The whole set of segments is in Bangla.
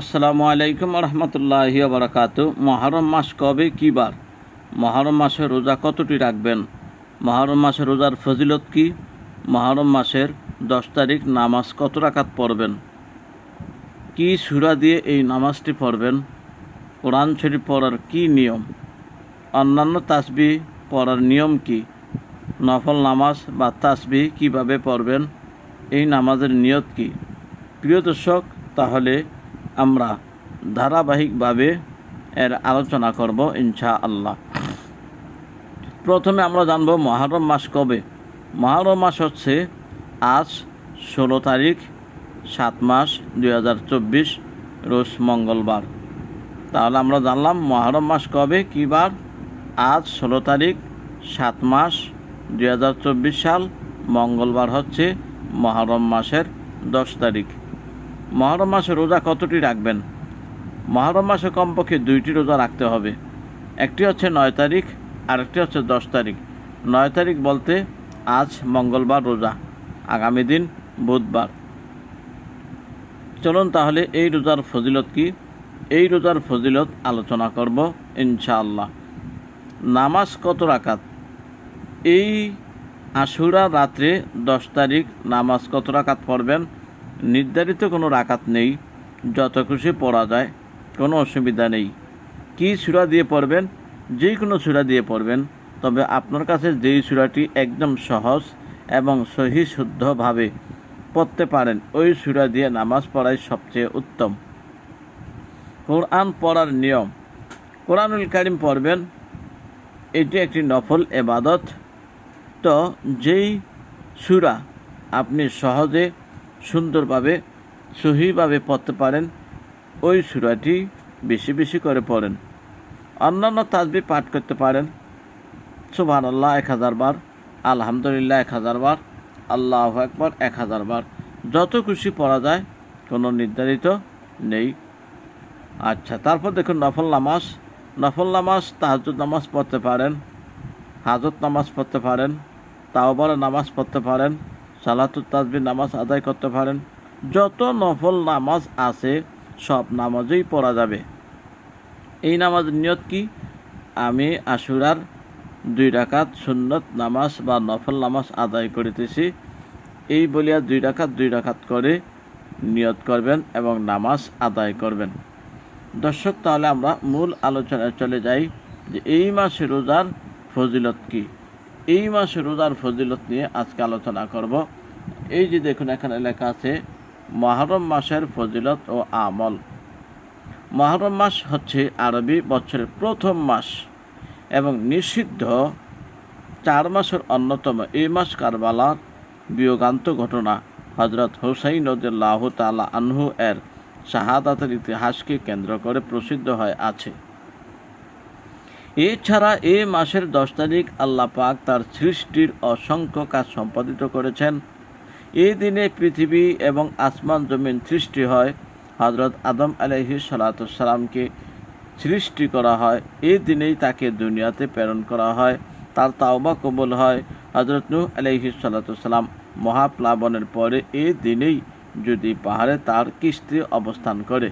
আসসালামু আলাইকুম রহমতুল্লাহি বারাকাতু মহরম মাস কবে, কী বার? মহরম মাসে রোজা কতটি রাখবেন? মহরম মাসে রোজার ফজিলত কি? মহরম মাসের দশ তারিখ নামাজ কত রাকাত পড়বেন? কি সুরা দিয়ে এই নামাজটি পড়বেন? কোরআন শরীফ পড়ার কি নিয়ম? অন্যান্য তাসবি পড়ার নিয়ম কি? নফল নামাজ বা তাসবি কীভাবে পড়বেন? এই নামাজের নিয়ত কি? প্রিয় দর্শক, তাহলে আমরা ধারাবাহিকভাবে এর আলোচনা করব ইনশা আল্লাহ প্রথমে আমরা জানব মহারম মাস কবে? মহারম মাস হচ্ছে আজ ষোলো তারিখ, সাত মাস দুই হাজার চব্বিশ, রোজ মঙ্গলবার। তাহলে আমরা জানলাম মহরম মাস কবে, কী বার? আজ ষোলো তারিখ, সাত মাস দুই হাজার চব্বিশ সাল, মঙ্গলবার হচ্ছে মহরম মাসের দশ তারিখ। মহরম মাসে রোজা কতটি রাখবেন? মহরম মাসে কমপক্ষে দুইটি রোজা রাখতে হবে। একটি হচ্ছে নয় তারিখ, আরেকটি হচ্ছে দশ তারিখ। নয় তারিখ বলতে আজ মঙ্গলবার রোজা, আগামী দিন বুধবার। চলুন তাহলে এই রোজার ফজিলত কি? এই রোজার ফজিলত আলোচনা করব ইনশাআল্লাহ। নামাজ কত রাকাত? এই আশুরা রাত্রে দশ তারিখ নামাজ কত রাকাত পড়বেন? নির্ধারিত কোনো রাকাত নেই, যত খুশি পড়া যায়, কোনো অসুবিধা নেই। কি সুরা দিয়ে পড়বেন? যে কোনো সুরা দিয়ে পড়বেন, তবে আপনার কাছে যেই সুরাটি একদম সহজ এবং সহি শুদ্ধভাবে পড়তে পারেন, ওই সুরা দিয়ে নামাজ পড়াই সবচেয়ে উত্তম। কোরআন পড়ার নিয়ম। কোরআনুল কারিম পড়বেন, এটি একটি নফল এবাদত। তো যেই সুরা আপনি সহজে সুন্দরভাবে, সহিভাবে পড়তে পারেন। ওই সুরাটি বেশি বেশি করে পড়েন। অন্যান্য তাজবি পাঠ করতে পারেন। সুবহান আল্লাহ এক হাজার বার। আলহামদুলিল্লাহ, এক হাজার বার। আল্লাহ একবার এক হাজার বার। যত খুশি পড়া যায়, কোনো নির্ধারিত নেই। আচ্ছা তারপর দেখুন নফল নামাজ। নফল নামাজ তাহাজুদ নামাজ পড়তে পারেন। হাজত নামাজ পড়তে পারেন। তাওবার নামাজ পড়তে পারেন। সালাতুত তাজবি নামাজ আদায় করতে পারেন। যত নফল নামাজ আছে, সব নামাজই পড়া যাবে। এই নামাজ নিয়ত কি? আমি আশুরার দুই রাকাত সুন্নত নামাজ বা নফল নামাজ আদায় করিতেছি। এই বলিয়া দুই রাকাত দুই রাকাত করে নিয়ত করবেন এবং নামাজ আদায় করবেন। দর্শক, তাহলে আমরা মূল আলোচনায় চলে যাই যে এই মাসে রোজার ফজিলত কি? এই মাসে রোজার ফজিলত নিয়ে আজকে আলোচনা করব। এই যে দেখুন, এখানে লেখা আছে, মহরম মাসের ফজিলত ও আমল। মহরম মাস হচ্ছে আরবি বছরের প্রথম মাস এবং নিষিদ্ধ চার মাসের অন্যতম এই মাস কারবালার বিয়োগান্ত ঘটনা। হজরত হোসাইন নদুল্লাহ তালা আনহু এর শাহাদাতের ইতিহাসকে কেন্দ্র করে প্রসিদ্ধ হয়ে আছে। এছাড়া এ মাসের দশ তারিখ আল্লাহ পাক তার সৃষ্টির অসংখ্য কাজ সম্পাদিত করেছেন। এই দিনে পৃথিবী এবং আসমান জমিন সৃষ্টি হয়। হজরত আদম আলহি সালাতামকে সৃষ্টি করা হয়। এই দিনেই তাকে দুনিয়াতে প্রেরণ করা হয়। তার তাওবা কবুল হয়। হজরত নূহ আলহি সালাতাম মহাপ্লাবনের পরে এই দিনেই যদি পাহাড়ে তার কিস্তি অবস্থান করে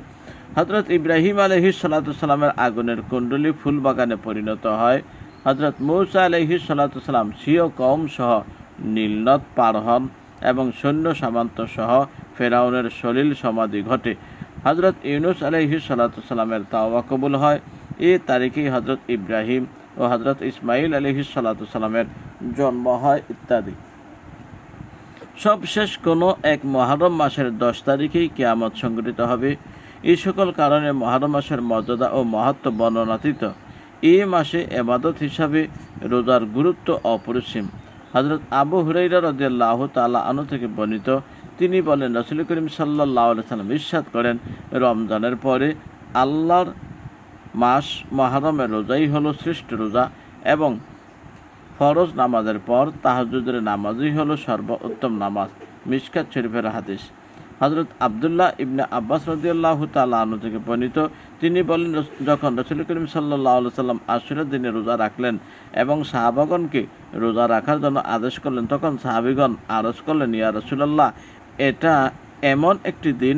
হজরত ইব্রাহিম আলহি সাল্লাতামের আগুনের কুণ্ডলী ফুল বাগানে পরিণত হয়। হজরত মৌসা আলহি সাল্লাতাম সিও কম সহ নীলনদ পার হন এবং সৈন্য সামান্ত সহ ফেরাউনের সলিল সমাধি ঘটে। হজরত ইউনুস আলহি সাল্লাতামের তাওয়া কবুল হয়। এ তারিখেই হজরত ইব্রাহিম ও হজরত ইসমাইল আলহি সাল্লাতামের জন্ম হয় ইত্যাদি। সবশেষ কোনো এক মহারম মাসের দশ তারিখেই কেয়ামত সংঘটিত হবে। এই সকল কারণে মহারম মাসের মর্যাদা ও মহত্ব বর্ণনাতীত। এই মাসে এবাদত হিসাবে রোজার গুরুত্ব অপরিসীম। হজরত আবু হুরাইরা রদিয়াল্লাহ তালা আনু থেকে বর্ণিত, তিনি বলেন, রসুল করিম সাল্লাহ সাল্লাম ইস্বাদ করেন, রমজানের পরে আল্লাহর মাস মহারমের রোজাই হলো শ্রেষ্ঠ রোজা এবং ফরজ নামাজের পর তাহাজুদের নামাজই হলো সর্বোত্তম নামাজ। মিসকাত শরীফের হাদিস। হজরত আবদুল্লাহ ইবনে আব্বাস রদিয়াল্লাহ তালু থেকে বর্ণিত, তিনি বলেন যখন রসুল করিম সাল্লাহ সাল্লাম আশুরের দিনে রোজা রাখলেন এবং সাহাবাগণকে রোজা রাখার জন্য আদেশ করলেন, তখন সাহাবিগণ আরজ করলেন, ইয়া রসুলাল্লাহ, এটা এমন একটি দিন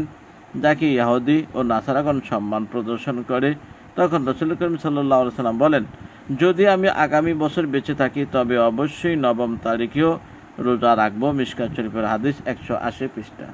যাকে ইয়াহুদি ও নাসারাগণ সম্মান প্রদর্শন করে? তখন রসুল করিম সাল্লাহ সাল্লাম বলেন, যদি আমি আগামী বছর বেঁচে থাকি, তবে অবশ্যই নবম তারিখেও রোজা রাখব। মিসকাত শরীফের হাদিস একশো আশি পৃষ্ঠা।